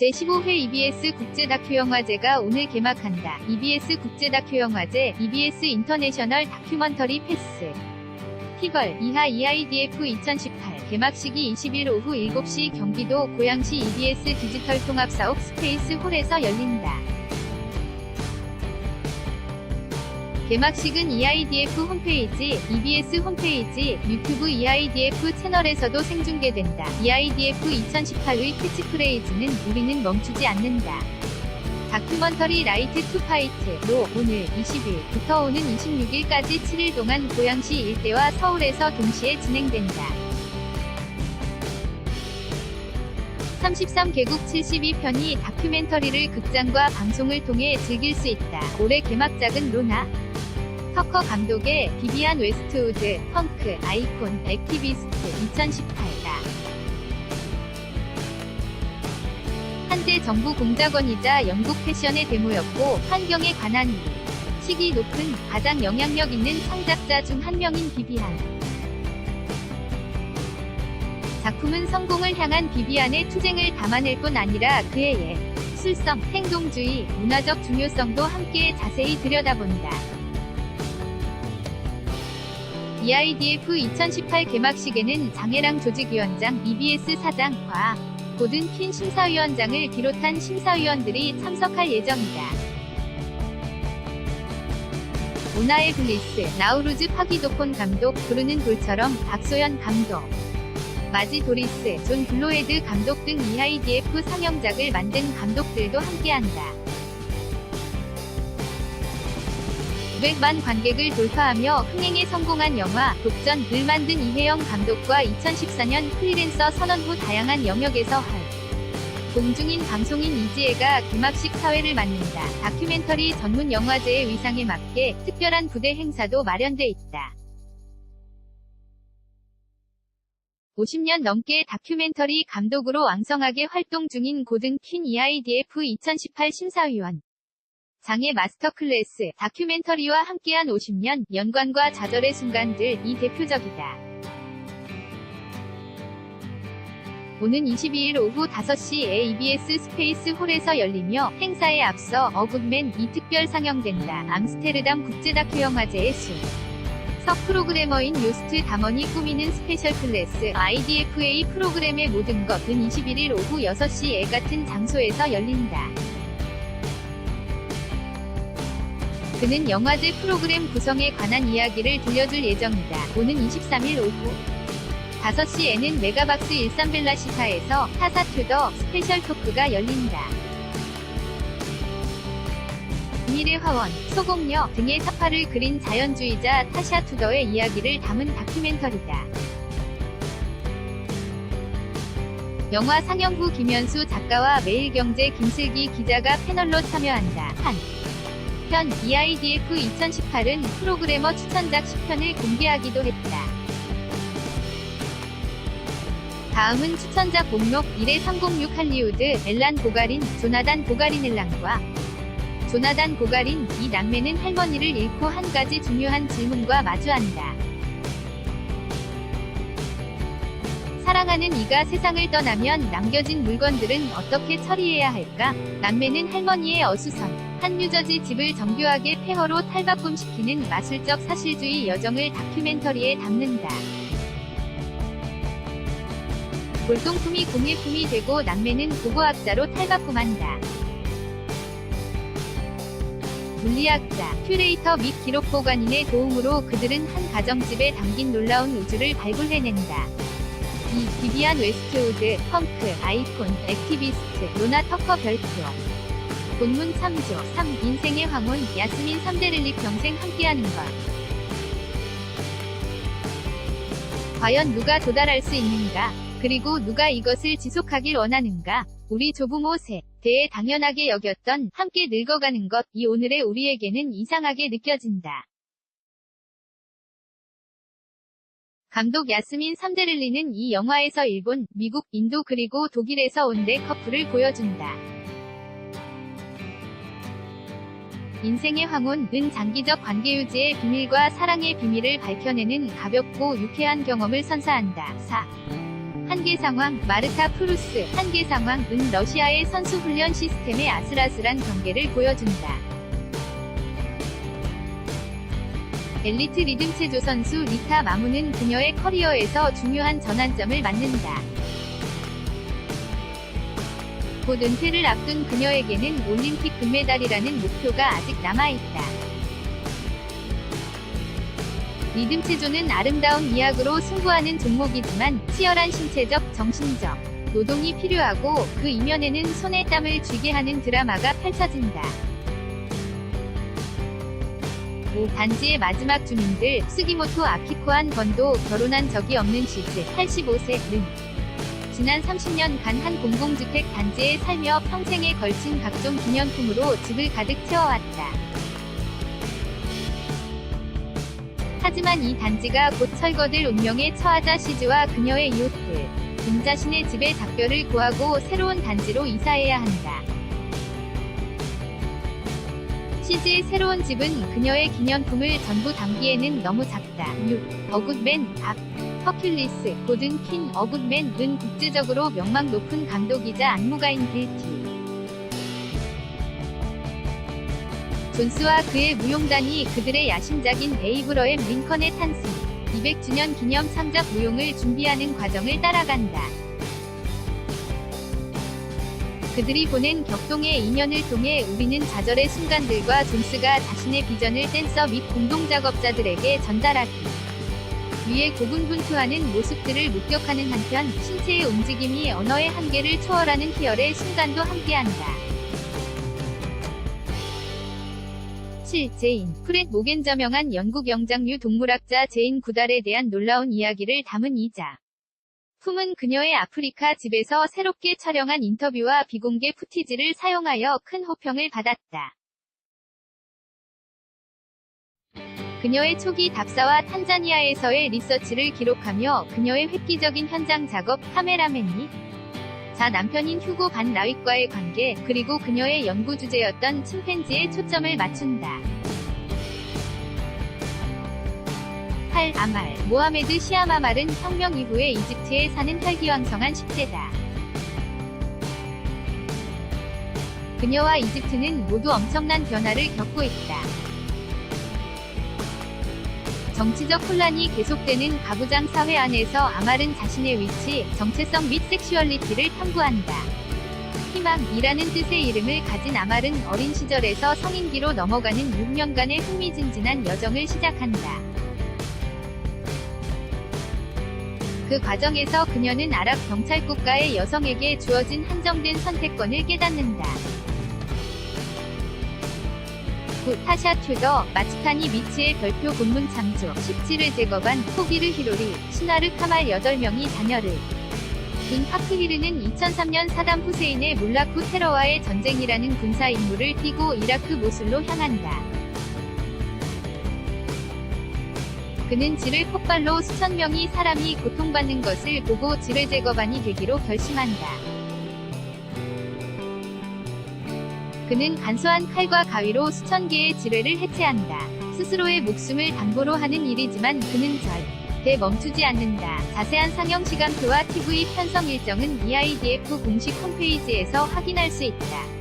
제15회 EBS 국제 다큐영화제가 오늘 개막한다. EBS 국제 다큐영화제, EBS 인터내셔널 다큐먼터리 패스. 티걸, 이하 EIDF 2018 개막식이 20일 오후 7시 경기도 고양시 EBS 디지털 통합사업 스페이스 홀에서 열린다. 개막식은 EIDF 홈페이지, EBS 홈페이지, 유튜브 EIDF 채널에서도 생중계된다. EIDF 2018의 캐치프레이즈는 우리는 멈추지 않는다. 다큐먼터리 라이트 투 파이트로 오늘 20일부터 오는 26일까지 7일 동안 고양시 일대와 서울에서 동시에 진행된다. 33개국 72편이 다큐멘터리를 극장과 방송을 통해 즐길 수 있다. 올해 개막작은 로나, 터커 감독의 비비안 웨스트우드, 펑크, 아이콘, 액티비스트 2018다. 한때 정부 공작원이자 영국 패션의 데모였고 환경에 관한 일. 식이 높은 가장 영향력 있는 창작자 중 한 명인 비비안. 작품은 성공을 향한 비비안의 투쟁을 담아낼 뿐 아니라 그의 예술성, 행동주의, 문화적 중요성도 함께 자세히 들여다본다. EIDF 2018 개막식에는 장혜랑 조직위원장, EBS 사장, 과 고든 핀 심사위원장을 비롯한 심사위원들이 참석할 예정이다. 오나의 블리스, 나우루즈 파기도폰 감독, 부르는 돌처럼 박소연 감독, 마지 도리스, 존 블로헤드 감독 등 EIDF 상영작을 만든 감독들도 함께한다. 500만 관객을 돌파하며 흥행에 성공한 영화 독전을 만든 이혜영 감독과 2014년 프리랜서 선언 후 다양한 영역에서 활. 공중인 방송인 이지혜가 개막식 사회를 맡는다. 다큐멘터리 전문 영화제의 위상에 맞게 특별한 부대 행사도 마련돼 있다. 50년 넘게 다큐멘터리 감독으로 왕성하게 활동 중인 고등 퀸 EIDF 2018 심사위원. 장애 마스터 클래스 다큐멘터리와 함께한 50년 연관과 좌절의 순간들 이 대표적이다. 오는 22일 오후 5시에 EBS 스페이스 홀에서 열리며 행사에 앞서 어굿맨 이 특별 상영된다. 암스테르담 국제 다큐 영화제의 수. 석 프로그래머인 요스트 담원이 꾸미는 스페셜 클래스 IDFA 프로그램의 모든 것은 21일 오후 6시에 같은 장소에서 열린다. 그는 영화제 프로그램 구성에 관한 이야기를 들려줄 예정이다. 오는 23일 오후 5시에는 메가박스 일산벨라시타에서 타사 투더 스페셜 토크가 열린다. 비밀의 화원, 소공녀 등의 사파를 그린 자연주의자 타샤 투더의 이야기를 담은 다큐멘터리다. 영화 상영 후 김현수 작가와 매일경제 김슬기 기자가 패널로 참여한다. 한. 편 EIDF 2018은 프로그래머 추천작 10편을 공개하기도 했다. 다음은 추천작 목록 1회 306 할리우드 엘란 보가린, 조나단 보가린 엘란과 조나단 보가린, 이 남매는 할머니를 잃고 한 가지 중요한 질문과 마주한다. 사랑하는 이가 세상을 떠나면 남겨진 물건들은 어떻게 처리해야 할까? 남매는 할머니의 어수선, 한 유저지 집을 정교하게 폐허로 탈바꿈시키는 마술적 사실주의 여정을 다큐멘터리에 담는다. 골동품이 공예품이 되고 남매는 고고학자로 탈바꿈한다. 물리학자, 큐레이터 및 기록보관인의 도움으로 그들은 한 가정집에 담긴 놀라운 우주를 발굴해낸다. 2. 비비안 웨스트우드, 펑크, 아이콘, 액티비스트, 로나 터커 별표. 본문 3조 3. 인생의 황혼, 야스민 3대릴리 평생 함께하는 것. 과연 누가 도달할 수 있는가? 그리고 누가 이것을 지속하길 원하는가? 우리 조부모 세 대에 당연하게 여겼던 함께 늙어가는 것, 이 오늘의 우리에게는 이상하게 느껴진다. 감독 야스민 삼데릴리는 이 영화에서 일본, 미국, 인도 그리고 독일에서 온 네 커플을 보여준다. 인생의 황혼은 장기적 관계 유지의 비밀과 사랑의 비밀을 밝혀내는 가볍고 유쾌한 경험을 선사한다. 4. 한계 상황, 마르타 프루스, 한계 상황, 은 러시아의 선수 훈련 시스템의 아슬아슬한 경계를 보여준다. 엘리트 리듬 체조 선수 리타 마무는 그녀의 커리어에서 중요한 전환점을 맞는다. 곧 은퇴를 앞둔 그녀에게는 올림픽 금메달이라는 목표가 아직 남아있다. 리듬 체조는 아름다운 미학으로 승부하는 종목이지만 치열한 신체적, 정신적 노동이 필요하고 그 이면에는 손에 땀을 쥐게 하는 드라마가 펼쳐진다. 5. 단지의 마지막 주민들 스기모토 아키코한 건도 결혼한 적이 없는 시즈 85세는 지난 30년간 한 공공주택 단지에 살며 평생에 걸친 각종 기념품으로 집을 가득 채워왔다. 하지만 이 단지가 곧 철거될 운명에 처하자 시즈와 그녀의 이웃들, 금 자신의 집에 작별을 구하고 새로운 단지로 이사해야 한다. 시즈의 새로운 집은 그녀의 기념품을 전부 담기에는 너무 작다. 6. 어굿맨, 박, 허큘리스, 고든 퀸, 어굿맨은 국제적으로 명망 높은 감독이자 안무가인 빌티. 존스와 그의 무용단이 그들의 야심작인 에이브러엠 링컨의 탄생 200주년 기념 창작 무용을 준비하는 과정을 따라간다. 그들이 보낸 격동의 인연을 통해 우리는 좌절의 순간들과 존스가 자신의 비전을 댄서 및 공동작업자들에게 전달하기 위해 고군분투하는 모습들을 목격하는 한편 신체의 움직임이 언어의 한계를 초월하는 희열의 순간도 함께한다. 7. 제인, 프렛 모겐 저 명한 영국 영장류 동물학자 제인 구달에 대한 놀라운 이야기를 담은 이자. 품은 그녀의 아프리카 집에서 새롭게 촬영한 인터뷰와 비공개 푸티지를 사용하여 큰 호평을 받았다. 그녀의 초기 답사와 탄자니아에서의 리서치를 기록하며 그녀의 획기적인 현장 작업, 카메라맨이 자 남편인 휴고 반 라윗과의 관계, 그리고 그녀의 연구 주제였던 침팬지에 초점을 맞춘다. 8. 아말, 모하메드 시아마말은 혁명 이후에 이집트에 사는 혈기왕성한 10세다. 그녀와 이집트는 모두 엄청난 변화를 겪고 있다. 정치적 혼란이 계속되는 가부장 사회 안에서 아말은 자신의 위치, 정체성 및 섹슈얼리티를 탐구한다. 희망이라는 뜻의 이름을 가진 아말은 어린 시절에서 성인기로 넘어가는 6년간의 흥미진진한 여정을 시작한다. 그 과정에서 그녀는 아랍 경찰 국가의 여성에게 주어진 한정된 선택권을 깨닫는다. 9. 타샤 튜더, 마츠카니 미츠의 별표 본문 창조, 17을 제거반, 포기르 히로리, 시나르 카말 8명이 자녀를 둔 파크히르는 2003년 사담 후세인의 몰라쿠 테러와의 전쟁이라는 군사 임무를 띠고 이라크 모술로 향한다. 그는 지뢰 폭발로 수천 명이 사람이 고통받는 것을 보고 지뢰 제거반이 되기로 결심한다. 그는 간소한 칼과 가위로 수천 개의 지뢰를 해체한다. 스스로의 목숨을 담보로 하는 일이지만 그는 절대 멈추지 않는다. 자세한 상영 시간표와 TV 편성 일정은 EIDF 공식 홈페이지에서 확인할 수 있다.